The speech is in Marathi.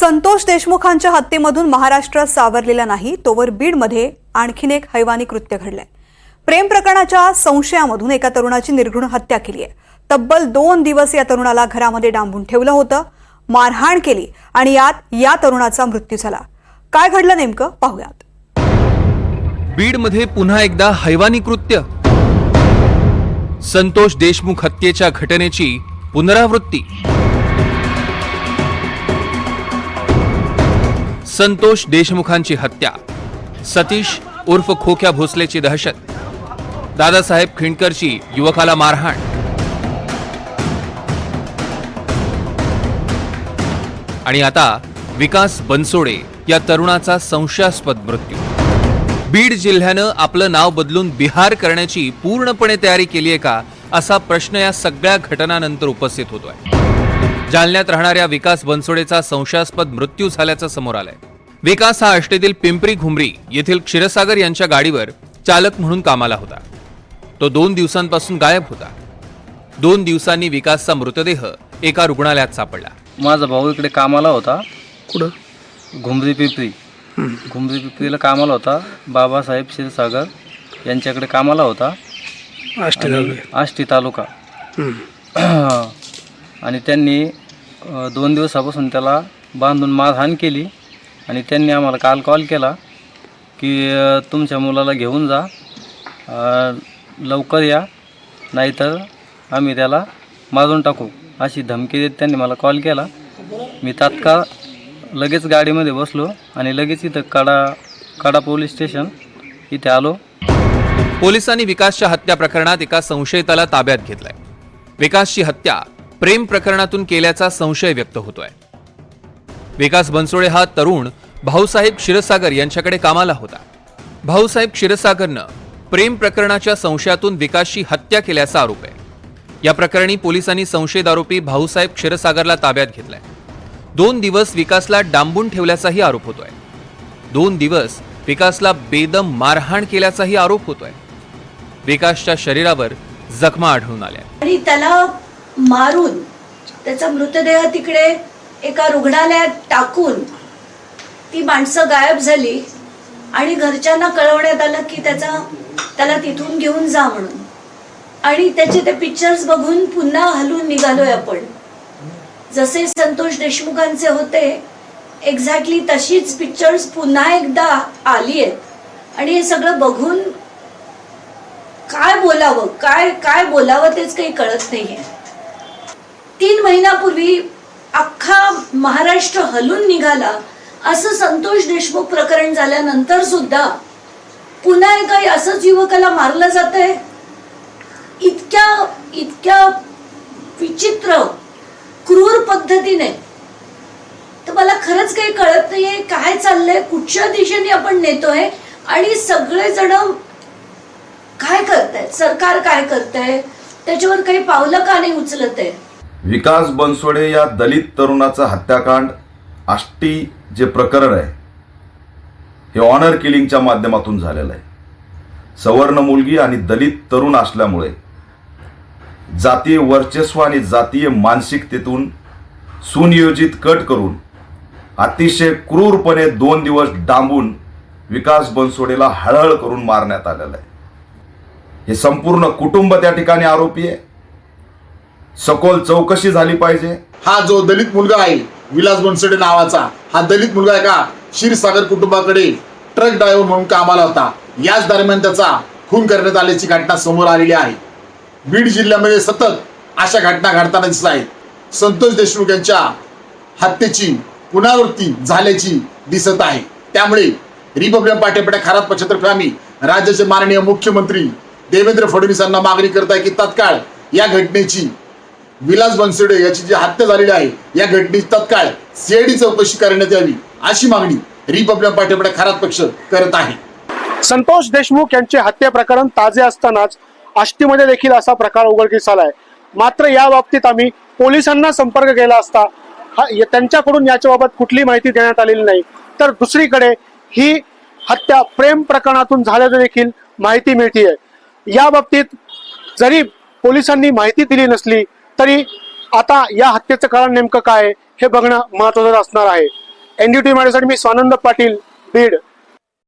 संतोष देशमुखांच्या हत्येमधून महाराष्ट्र सावरलेला नाही तोवर बीडमध्ये आणखीन एक हैवानी कृत्य घडलंय. प्रेम प्रकरणाच्या संशयामधून एका तरुणाची निर्घृण हत्या केली आहे. तब्बल दोन दिवस या तरुणाला घरामध्ये डांबून ठेवलं होतं मारहाण केली आणि यात या तरुणाचा मृत्यू झाला. काय घडलं नेमकं? पाहूयात. बीडमध्ये पुन्हा एकदा हैवानी कृत्य. संतोष देशमुख हत्येच्या घटनेची पुनरावृत्ती. संतोष देशमुखांची हत्या सतीश उर्फ खोक्या भोसलेची दहशत दादासाहेब खिंडकरची युवकाला मारहाण. आणि आता विकास बनसोडे या तरुणाचा संशयास्पद मृत्यू. बीड जिल्ह्यानं आपलं नाव बदलून बिहार करण्याची पूर्णपणे तयारी केली आहे का असा प्रश्न या सगळ्या घटनानंतर उपस्थित होतोय. जालन्यात राहणाऱ्या विकास बनसोडेचा संशयास्पद मृत्यू झाल्याचं समोर आलंय. विकास हा आष्टीतील पिंपरी घुमरी येथील क्षीरसागर यांच्या गाडीवर चालक म्हणून कामाला होता. तो दोन दिवसांपासून गायब होता. दोन दिवसांनी विकासचा मृतदेह एका रुग्णालयात सापडला. माझा भाऊ इकडे कामाला होता. कुठं? घुमरी पिपरी. घुमरी पिपरीला कामाला होता. बाबासाहेब क्षीरसागर यांच्याकडे कामाला होता. आष्टी तालुका. आणि त्यांनी दोन दिवसापासून त्याला बांधून मारहाण केली आणि त्यांनी आम्हाला काल कॉल केला की तुमच्या मुलाला घेऊन जा लवकर या नाहीतर आम्ही त्याला मारून टाकू अशी धमकी देत त्यांनी मला कॉल केला. मी तात्काळ लगेच गाडीमध्ये बसलो आणि लगेच इथं कडा कडा पोलीस स्टेशन इथे आलो. पोलिसांनी विकासच्या हत्या प्रकरणात एका संशयिताला ताब्यात घेतलाय. विकासची हत्या प्रेम प्रकरणातून केल्याचा संशय व्यक्त होतोय. विकास बनसोडे हा तरुण भाऊसाहेब क्षीरसागर यांच्याकडे कामाला होता. भाऊसाहेब क्षीरसागरनं प्रेम प्रकरणाच्या संशयातून विकासची हत्या केल्याचा आरोप आहे. या प्रकरणी पोलिसांनी संशयित आरोपी भाऊसाहेब क्षीरसागरला ताब्यात घेतलाय. दोन दिवस विकासला डांबून ठेवल्याचाही आरोप होतोय. दोन दिवस विकासला बेदम मारहाण केल्याचाही आरोप होतोय. विकासच्या शरीरावर जखमा आढळून आल्या. आणि त्याला मारून त्याचा मृतदेह तिकडे एका रुग्णालयात टाकून ती माणसं गायब झाली आणि घरच्यांना कळवण्यात आलं की त्याचा त्याला तिथून घेऊन जा म्हणून. आणि त्याचे ते पिक्चर्स बघून पुन्हा हलून निघालोय आपण. जसे संतोष देशमुखांचे होते एक्झॅक्टली तशीच पिक्चर्स पुन्हा एकदा आली आहेत आणि हे सगळं बघून काय बोलावं काय काय बोलावं तेच काही कळत नाहीये. तीन महिन्यापूर्वी अख्खा महाराष्ट्र हलून निघाला असं संतोष देशमुख प्रकरण झाल्यानंतर सुद्धा पुन्हा एका असंच युवकाला मारलं जात आहे इतक्या इतक्या विचित्र क्रूर पद्धतीने. तर मला खरंच काही कळत नाहीये काय चाललंय कुठच्या दिशेने आपण नेतोय आणि सगळेजण काय करतायत? सरकार काय करतंय? त्याच्यावर काही पावलं का नाही उचलत आहे विकास बनसोडे या दलित तरुणाचा हत्याकांड आष्टी जे प्रकरण आहे हे ऑनर किलिंगच्या माध्यमातून झालेलं आहे. सवर्ण मुलगी आणि दलित तरुण असल्यामुळे जातीय वर्चस्व आणि जातीय मानसिकतेतून सुनियोजित कट करून अतिशय क्रूरपणे दोन दिवस डांबून विकास बनसोडेला हळहळ करून मारण्यात आलेलं आहे. हे संपूर्ण कुटुंब त्या ठिकाणी आरोपी आहे. सखोल चौकशी झाली पाहिजे. हा जो दलित मुलगा आहे विलास बनसोडे नावाचा हा दलित मुलगा एका क्षीरसागर कुटुंबाकडे ट्रक ड्रायव्हर म्हणून कामाला होता. याच दरम्यान त्याचा खून करण्यात आल्याची घटना समोर आलेली आहे. बीड जिल्ह्यामध्ये सतत अशा घटना घडताना दिसत आहेत. संतोष देशमुख यांच्या हत्येची पुनरावृत्ती झाल्याची दिसत आहे. त्यामुळे रिपब्लिकन पाठ्यपेठा खराब पक्षातर्फे आम्ही राज्याचे माननीय मुख्यमंत्री देवेंद्र फडणवीस यांना मागणी करत आहे की तत्काळ या घटनेची विलास बनसोडे याची जी हत्या झालेली आहे या घटनेची तत्काळ सीआयडी चौकशी करण्यात यावी अशी मागणी रिपब्लिकन पाठ्यपेठा खराब पक्ष करत आहे. संतोष देशमुख यांचे हत्या प्रकरण ताजे असतानाच आष्टीमध्ये देखील असा प्रकार उघडकीस आलाय. मात्र या बाबतीत आम्ही पोलिसांना संपर्क केला असता हा- त्यांच्याकडून याच्या बाबत कुठली माहिती देण्यात आलेली नाही. तर दुसरीकडे ही हत्या प्रेम प्रकरणातून झाल्याचं देखील माहिती मिळतीये. या बाबतीत जरी पोलिसांनी माहिती दिली नसली तरी आता या हत्येचं कारण नेमकं काय हे बघणं महत्वाचं असणार आहे. एनडीटी माझ्यासाठी मी स्वानंद पाटील बीड.